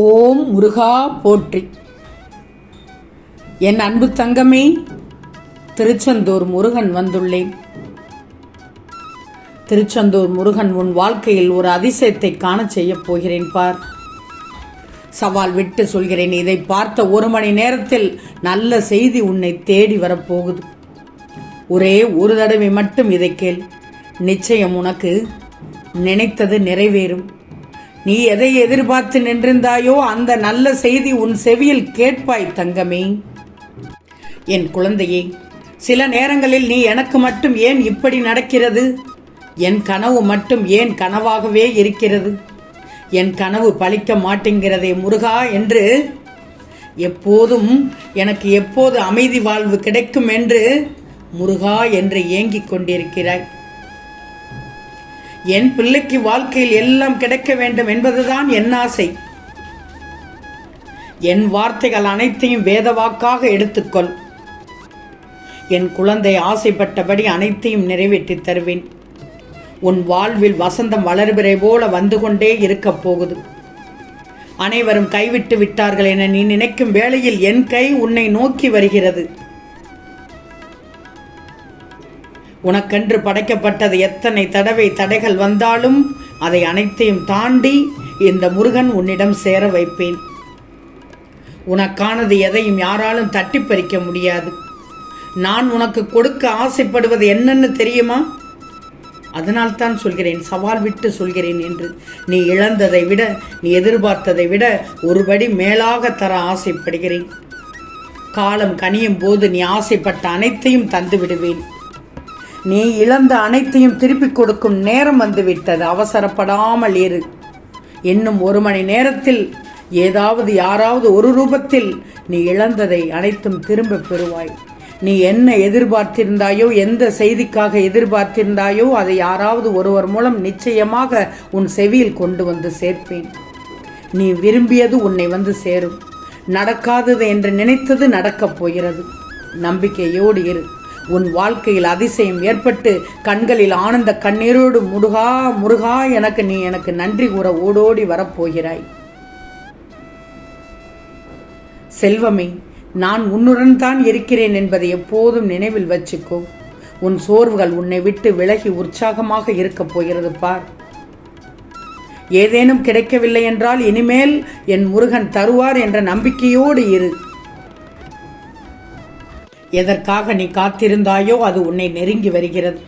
ஓம் முருகா போற்றி. என் அன்பு தங்கமே திருச்செந்தூர் முருகன் வந்துள்ளேன். திருச்செந்தூர் முருகன் உன் வாழ்க்கையில் ஒரு அதிசயத்தை காண செய்யப் போகிறேன் பார். சவால் விட்டு சொல்கிறேன் இதை பார்த்த ஒரு மணி நேரத்தில் நல்ல செய்தி உன்னை தேடி வரப்போகுது ஒரே ஒரு தடவை மட்டும் இதை கேள். நிச்சயம் உனக்கு நினைத்தது நிறைவேறும். நீ எதை எதிர்பார்த்து நின்றிருந்தாயோ அந்த நல்ல செய்தி உன் செவியில் கேட்பாய் தங்கமே. என் குழந்தையே சில நேரங்களில் நீ எனக்கு மட்டும் ஏன் இப்படி நடக்கிறது? என் கனவு மட்டும் ஏன் கனவாகவே இருக்கிறது? என் கனவு பழிக்க மாட்டேங்கிறதே முருகா என்று எப்போதும் எனக்கு எப்போது அமைதி வாழ்வு கிடைக்கும் என்று முருகா என்று ஏங்கிக் கொண்டிருக்கிறாய். என் பிள்ளைக்கு வாழ்க்கையில் எல்லாம் கிடைக்க வேண்டும் என்பதுதான் என் ஆசை. என் வார்த்தைகள் அனைத்தையும் வேதவாக்காக எடுத்துக்கொள். என் குழந்தை ஆசைப்பட்டபடி அனைத்தையும் நிறைவேற்றித் தருவேன். உன் வாழ்வில் வசந்தம் வளர்பிறை போல வந்து கொண்டே இருக்கப் போகுது. அனைவரும் கைவிட்டு விட்டார்கள் என நீ நினைக்கும் வேளையில் என் கை உன்னை நோக்கி வருகிறது. உனக்கென்று படைக்கப்பட்டது எத்தனை தடவை தடைகள் வந்தாலும் அதை அனைத்தையும் தாண்டி இந்த முருகன் உன்னிடம் சேர வைப்பேன். உனக்கானது எதையும் யாராலும் தட்டி பறிக்க முடியாது. நான் உனக்கு கொடுக்க ஆசைப்படுவது என்னன்னு தெரியுமா? அதனால் தான் சொல்கிறேன் சவால் விட்டு சொல்கிறேன் என்று. நீ இழந்ததை விட நீ எதிர்பார்த்ததை விட ஒருபடி மேலாக தர ஆசைப்படுகிறேன். காலம் கனியும் போது நீ ஆசைப்பட்ட அனைத்தையும் தந்து விடுவேன் நீ இழந்த அனைத்தையும் திருப்பிக் கொடுக்கும் நேரம் வந்துவிட்டது. அவசரப்படாமல் இரு. இன்னும் ஒரு மணி நேரத்தில் ஏதாவது யாராவது ஒரு ரூபத்தில் நீ இழந்ததை அனைத்தும் திரும்ப பெறுவாய். நீ என்ன எதிர்பார்த்திருந்தாயோ எந்த செய்திக்காக எதிர்பார்த்திருந்தாயோ அதை யாராவது ஒருவர் மூலம் நிச்சயமாக உன் செவியில் கொண்டு வந்து சேர்ப்பேன். நீ விரும்பியது உன்னை வந்து சேரும். நடக்காதது என்று நினைத்தது நடக்கப் போகிறது. நம்பிக்கையோடு இரு. உன் வாழ்க்கையில் அதிசயம் ஏற்பட்டு கண்களில் ஆனந்த கண்ணீரோடு முருகா முருகா எனக்கு நீ எனக்கு நன்றி கூற ஓடோடி வரப்போகிறாய். செல்வமே நான் உன்னுடன் தான் இருக்கிறேன் என்பதை எப்போதும் நினைவில் வச்சுக்கோ. உன் சோர்வுகள் உன்னை விட்டு விலகி உற்சாகமாக இருக்கப் போகிறது பார். ஏதேனும் கிடைக்கவில்லை என்றால் இனிமேல் என் முருகன் தருவார் என்ற நம்பிக்கையோடு இரு. எதற்காக நீ காத்திருந்தாயோ அது உன்னை நெருங்கி வருகிறது.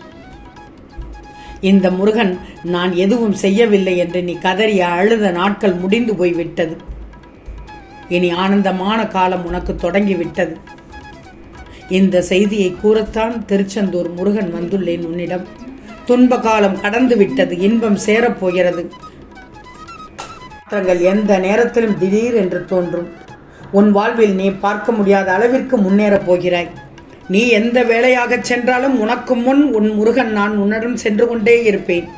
இந்த முருகன் நான் எதுவும் செய்யவில்லை என்று நீ கதறிய அழுத நாட்கள் முடிந்து போய்விட்டது. இனி ஆனந்தமான காலம் உனக்கு தொடங்கிவிட்டது. இந்த செய்தியை கூறத்தான் திருச்செந்தூர் முருகன் வந்துள்ளேன் உன்னிடம். துன்ப காலம் கடந்து விட்டது இன்பம் சேரப்போகிறது. மாற்றங்கள் எந்த நேரத்திலும் திடீர் என்று தோன்றும். உன் வாழ்வில் நீ பார்க்க முடியாத அளவிற்கு முன்னேறப் போகிறாய். நீ எந்த வேலையாகச் சென்றாலும் உனக்கு முன் உன் முருகன் நான் உன்னிடம் சென்று கொண்டே இருப்பேன்.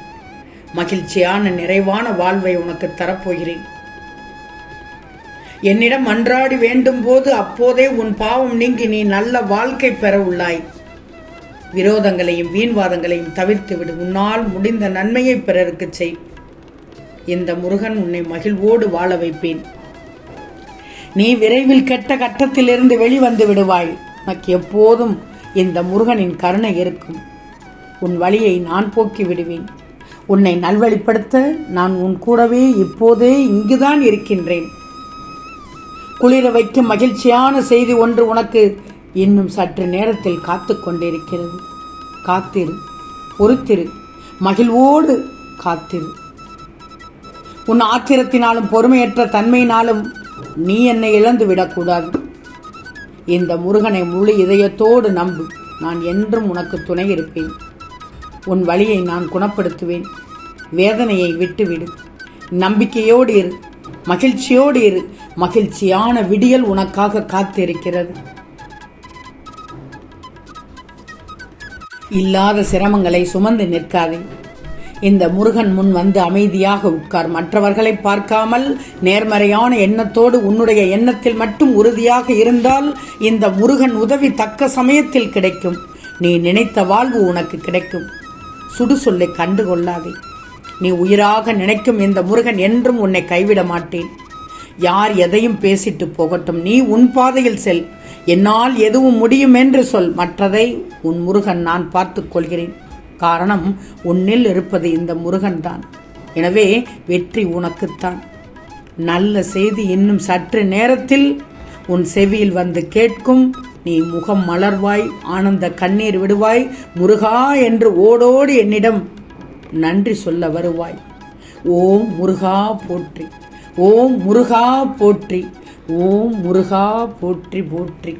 மகிழ்ச்சியான நிறைவான வாழ்வை உனக்கு தரப்போகிறேன். என்னிடம் அன்றாடி வேண்டும் போது அப்போதே உன் பாவம் நீங்கி நீ நல்ல வாழ்க்கை பெற உள்ளாய். விரோதங்களையும் வீண்வாதங்களையும் தவிர்த்து விடு. உன்னால் முடிந்த நன்மையை பிறருக்கு செய். இந்த முருகன் உன்னை மகிழ்வோடு வாழ வைப்பேன். நீ விரைவில் கெட்ட கட்டத்திலிருந்து வெளிவந்து விடுவாய். உனக்கு எப்போதும் இந்த முருகனின் கருணை இருக்கும். உன் வழியை நான் போக்கி விடுவேன். உன்னை நல்வழிப்படுத்த நான் உன் கூடவே இப்போதே இங்குதான் இருக்கின்றேன். குளிர வைக்கும் மகிழ்ச்சியான செய்தி ஒன்று உனக்கு இன்னும் சற்று நேரத்தில் காத்து கொண்டிருக்கிறது. காத்திரு பொறுத்திரு மகிழ்வோடு காத்திரு. உன் ஆத்திரத்தினாலும் பொறுமையற்ற தன்மையினாலும் நீ என்னை இழந்து விடக்கூடாது. இந்த முருகனை முழு இதயத்தோடு நம்பு. நான் என்றும் உனக்கு துணை இருப்பேன். உன் வழியை நான் குணப்படுத்துவேன். வேதனையை விட்டுவிடு. நம்பிக்கையோடு இரு. மகிழ்ச்சியோடு இரு. மகிழ்ச்சியான விடியல் உனக்காக காத்திருக்கிறது. இல்லாத சிரமங்களை சுமந்து நிற்காதே. இந்த முருகன் முன் வந்து அமைதியாக உட்கார். மற்றவர்களை பார்க்காமல் நேர்மறையான எண்ணத்தோடு உன்னுடைய எண்ணத்தில் மட்டும் உறுதியாக இருந்தால் இந்த முருகன் உதவி தக்க சமயத்தில் கிடைக்கும். நீ நினைத்த வாழ்வு உனக்கு கிடைக்கும். சுடு சொல்லை கண்டு கொள்ளாதே. நீ உயிராக நினைக்கும் இந்த முருகன் என்றும் உன்னை கைவிட மாட்டேன். யார் எதையும் பேசிட்டு போகட்டும். நீ உன் பாதையில் செல். என்னால் எதுவும் முடியும் என்று சொல். மற்றதை உன் முருகன் நான் பார்த்துக் கொள்கிறேன். காரணம் உன்னில் இருப்பது இந்த முருகன் தான் எனவே வெற்றி உனக்குத்தான். நல்ல செய்தி இன்னும் சற்று நேரத்தில் உன் செவியில் வந்து கேட்கும். நீ முகம் மலர்வாய் ஆனந்த கண்ணீர் விடுவாய் முருகா என்று ஓடோடு என்னிடம் நன்றி சொல்ல வருவாய். ஓம் முருகா போற்றி ஓம் முருகா போற்றி ஓம் முருகா போற்றி போற்றி.